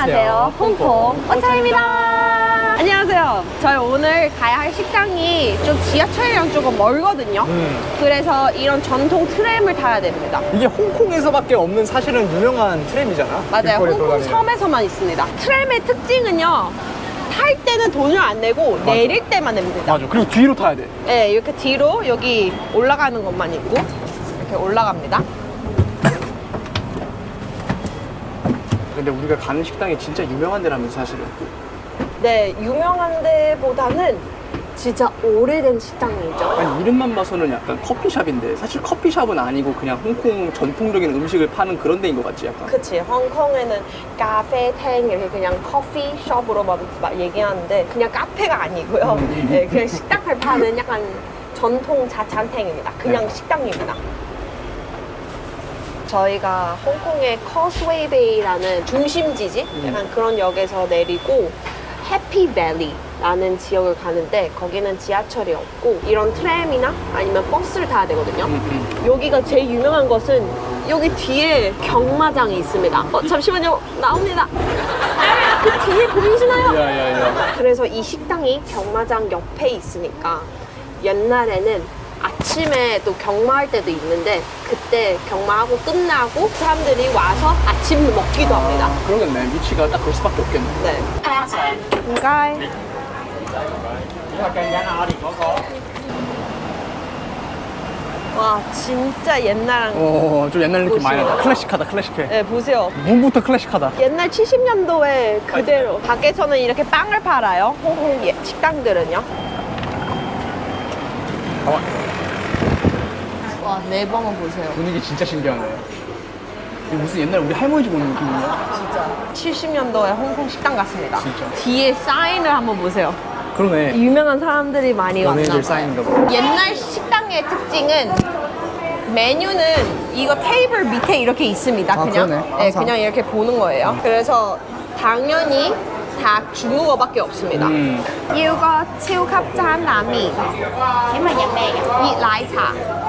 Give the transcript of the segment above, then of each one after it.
안녕하세요. 홍콩 어차입니다. 안녕하세요. 저희 오늘 가야 할 식당이 좀 지하철이랑 조금 멀거든요. 음. 그래서 이런 전통 트램을 타야 됩니다. 이게 홍콩에서밖에 없는 사실은 유명한 트램이잖아. 맞아요. 홍콩 돌아다니는. 섬에서만 있습니다. 트램의 특징은요. 탈 때는 돈을 안 내고 내릴 때만 냅니다. 맞아. 그리고 뒤로 타야 돼. 네, 이렇게 뒤로 여기 올라가는 것만 있고 이렇게 올라갑니다. 근데 우리가 가는 식당이 진짜 유명한 데라면서 사실은. 네, 유명한 데보다는 진짜 오래된 식당이죠. 아니 이름만 봐서는 약간 커피숍인데 사실 커피숍은 아니고 그냥 홍콩 전통적인 음식을 파는 그런 데인 것 같지 약간. 그치 홍콩에는 카페탱 이렇게 그냥 커피숍으로만 막 얘기하는데 그냥 카페가 아니고요 음. 네, 그냥 식당을 파는 약간 전통 자찬탱입니다 그냥 네. 식당입니다 저희가 홍콩의 커스웨이 베이라는 중심지지 음. 약간 그런 역에서 내리고 해피밸리라는 지역을 가는데 거기는 지하철이 없고 이런 트램이나 아니면 버스를 타야 되거든요 음, 음. 여기가 제일 유명한 것은 여기 뒤에 경마장이 있습니다. 어, 잠시만요. 나옵니다. 그 뒤에 보이시나요? 야야야. 그래서 이 식당이 경마장 옆에 있으니까 옛날에는 아침에 또 경마할 때도 있는데 그때 경마하고 끝나고 사람들이 와서 아침을 먹기도 합니다. 아, 그러겠네. 위치가 딱 그럴 수밖에 없겠네. 네. 인가이? 와 진짜 옛날랑 어, 좀 옛날 느낌 많이 보시면. 나다. 클래식하다, 클래식해. 네 보세요 문부터 클래식하다. 옛날 70년도에 그대로 밖에서는 이렇게 빵을 팔아요 홍콩 예- 식당들은요 와 내방은 보세요 분위기 진짜 신기하네. 이거 무슨 옛날 우리 할머니 집 오는 느낌이야? 진짜 70년도에 홍콩 식당 같습니다 진짜. 뒤에 사인을 한번 보세요 그러네. 유명한 사람들이 많이 왔나 연예인들 봐요 사인인가 봐. 옛날 식당의 특징은 메뉴는 이거 테이블 밑에 이렇게 있습니다. 아, 그냥 그러네. 네, 항상. 그냥 이렇게 보는 거예요. 그래서 당연히 다 중국어밖에 없습니다. 음. 要個超級爭冷麵，請問飲咩嘅？熱奶茶，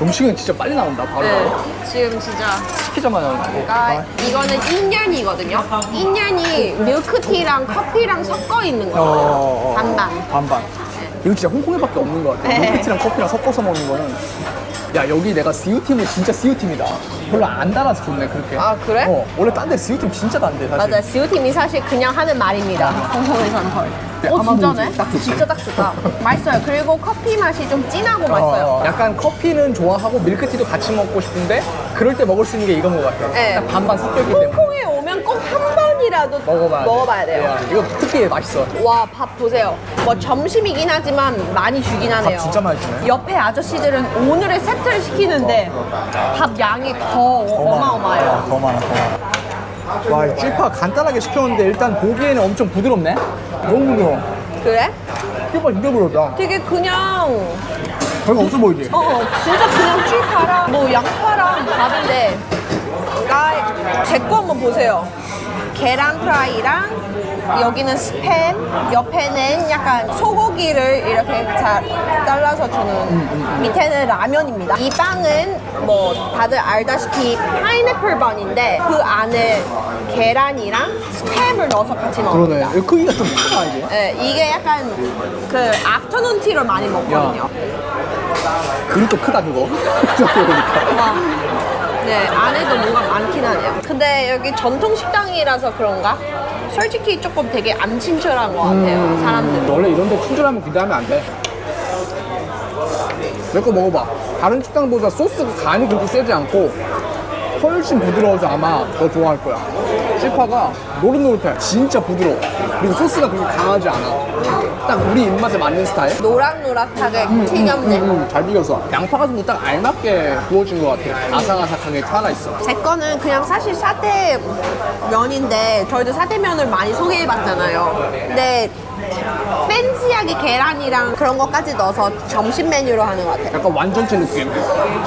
음식은 진짜 빨리 나온다 바로. 네, 지금 진짜 시키자마자 나온다. 그러니까 이거는 인연이거든요. 인연이 밀크티랑 커피랑 섞어 있는 거예요. 어, 어, 어. 반반. 반반. 이거 진짜 홍콩에밖에 없는 것 같아. 네. 밀크티랑 커피랑 섞어서 먹는 거는. 야 여기 내가 CU팀은 진짜 CU팀이다. 별로 안 달아서 좋네 그렇게. 아, 그래? 어 원래 딴 데 CU팀 진짜 단데 사실. 맞아, 지오팀이 사실 그냥 하는 말입니다. 홍콩에서는 헐. 네, 어, 진짜네? 딱 좋지. 진짜 딱 좋다. 맛있어요. 그리고 커피 맛이 좀 진하고 맛있어요. 어, 약간 커피는 좋아하고 밀크티도 같이 먹고 싶은데 그럴 때 먹을 수 있는 게 이건 것 같아. 네. 딱 반반 섞여있기 때문에 홍콩에 오면 꼭 한 번이라도 먹어봐야, 먹어봐야 돼. 돼요. 야, 이거 특히 맛있어. 와, 밥 보세요. 뭐 점심이긴 하지만 많이 주긴 하네요. 밥 진짜 주네. 옆에 아저씨들은 오늘의 세트를 시키는데 밥 양이 더 어마어마해요. 더 많아, 더 많아. 와, 이 쥐파 간단하게 시켰는데 일단 보기에는 엄청 부드럽네. 너무 부드러워. 그래? 쥐파 진짜 부드럽다. 되게 그냥 별거 없어 보이지? 어 진짜 그냥 쥐파랑 뭐 양파랑 밥인데 나 제 거 한번 보세요. 계란 프라이랑 여기는 스팸, 옆에는 약간 소고기를 이렇게 잘 잘라서 주는 밑에는 라면입니다. 이 빵은 뭐 다들 알다시피 파인애플 번인데 그 안에 계란이랑 스팸을 넣어서 같이 그러네. 먹습니다. 이 크기가 좀 크다, 이게. 네, 이게 약간 그 아프터눈 티를 많이 먹거든요. 그릇도 크다, 그거. 저렇게 보니까. 와. 네, 안에도 뭔가 많긴 하네요. 근데 여기 전통 식당이라서 그런가? 솔직히 조금 되게 안 친절한 것 같아요, 사람들. 원래 이런 데 친절하면 기대하면 안 돼. 내 거 먹어봐. 다른 식당보다 소스 간이 그렇게 세지 않고 훨씬 부드러워서 아마 더 좋아할 거야. 실파가 노릇노릇해. 진짜 부드러워. 그리고 소스가 그렇게 강하지 않아. 딱 우리 입맛에 맞는 스타일? 노릇노릇하게 튀겼네. 음, 잘 비벼서. 양파 같은 거딱 알맞게 구워진 것 같아. 아삭아삭하게 살아있어. 제 거는 그냥 사실 사태 면인데 저희도 사태면을 많이 소개해봤잖아요. 근데 팬시하게 계란이랑 그런 것까지 넣어서 점심 메뉴로 하는 것 같아요. 약간 완전체 느낌.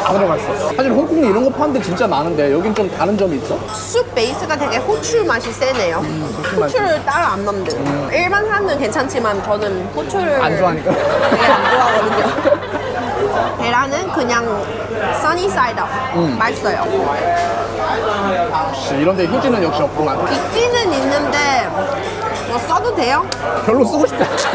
다 들어가 있어. 사실 홍콩에 이런 거 파는 데 진짜 많은데 여긴 좀 다른 점이 있어. 숲 베이스가 되게 호추 맛이 세네요. 호추. 호추를 따로 안 넣는. 일반 사람들은 괜찮지만 저는 호추를 안 좋아하니까. 되게 안 좋아하거든요. 계란은 그냥 써니 사이드 음. 맛있어요. 역시 이런 데 휴지는 역시 없구만. 있기는 있는데 뭐 써도 돼요? 별로 쓰고 싶지 않지.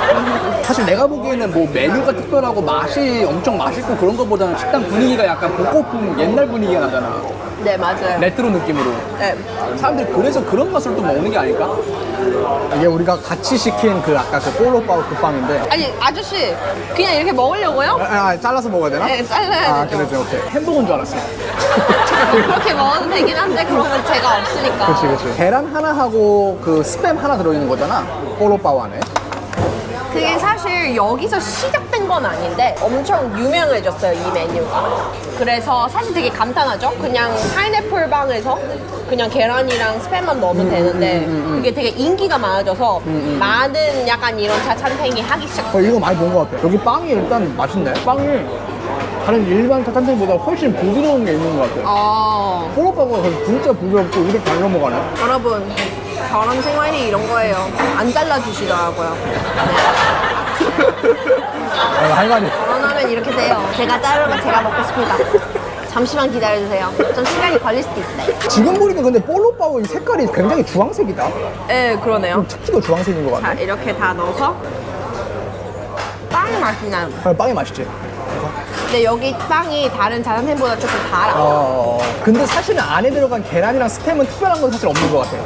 사실 내가 보기에는 뭐 메뉴가 특별하고 맛이 엄청 맛있고 그런 것보다는 식당 분위기가 약간 복고풍 옛날 분위기가 나잖아. 네 맞아요. 레트로 느낌으로. 네. 사람들이 그래서 그런 맛을 또 먹는 게 아닐까? 이게 우리가 같이 시킨 그 아까 그그 빵인데 아니 아저씨 그냥 이렇게 먹으려고요? 아, 잘라서 먹어야 되나? 네 잘라야 아, 되죠. 그러죠. 오케이. 햄버거인 줄 알았어. 그렇게 먹어도 되긴 한데 그러면 제가 없으니까. 그렇지, 그렇지. 계란 하나 하고 그 스팸 하나 들어있는 거잖아. 뽀로빠우 안에. 그게 사실 여기서 시작된 건 아닌데 엄청 유명해졌어요 이 메뉴가. 그래서 사실 되게 간단하죠. 그냥 파인애플 빵에서 그냥 계란이랑 스팸만 넣으면 되는데 그게 되게 인기가 많아져서 많은 약간 이런 자찬탱이 하기 시작. 어, 이거 많이 본 것 같아. 여기 빵이 일단 맛있네. 빵이 다른 일반 타탄탕보다 훨씬 부드러운 게 있는 것 같아. 어, 뽀로빠우가 진짜 부드럽고 이렇게 잘 넘어가네. 여러분 결혼 생활이 이런 거예요. 안 잘라주시더라고요. 아, 할머니. 결혼하면 이렇게 돼요. 제가 자르고 제가 먹겠습니다. 잠시만 기다려주세요. 좀 시간이 걸릴 수도 있어요. 지금 보니까 근데 이 색깔이 굉장히 주황색이다. 네, 그러네요. 특히 더 주황색인 것 자, 같네. 이렇게 다 넣어서 빵 맛이 나요. 아, 빵이 맛있지? 근데 여기 빵이 다른 자산템보다 조금 달아. 어, 근데 사실은 안에 들어간 계란이랑 스팸은 특별한 건 사실 없는 것 같아요.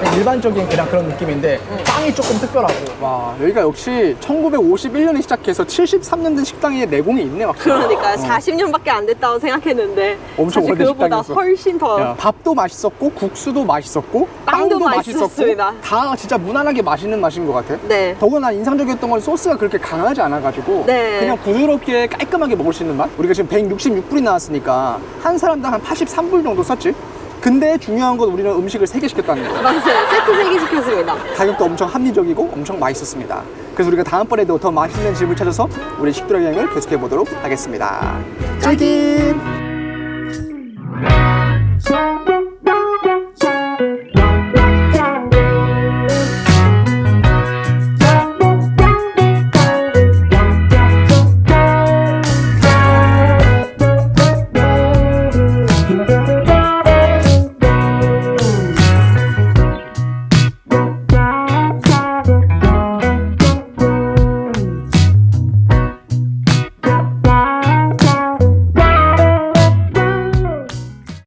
그냥 일반적인 그냥 그런 느낌인데 빵이 조금 특별하고. 와 여기가 역시 1951년에 시작해서 73년 된 식당에 내공이 있네 막. 그러니까 40년밖에 안 됐다고 생각했는데 엄청 사실 오래된 그거보다 식당이었어. 훨씬 더 야, 밥도 맛있었고 국수도 맛있었고 빵도 빵도 맛있었습니다. 맛있었고 다 진짜 무난하게 맛있는 맛인 것 같아. 네. 더구나 인상적이었던 건 소스가 그렇게 강하지 않아가지고 네. 그냥 부드럽게 깔끔하게 먹을 수 있는 맛. 우리가 지금 166불이 나왔으니까 한 사람당 한 83불 정도 썼지. 근데 중요한 건 우리는 음식을 3개 시켰다는 거. 맞아요. 세트 3개 시켰습니다. 가격도 엄청 합리적이고 엄청 맛있었습니다. 그래서 우리가 다음번에도 더 맛있는 집을 찾아서 우리 식도락 여행을 계속해 보도록 하겠습니다. 짜긴!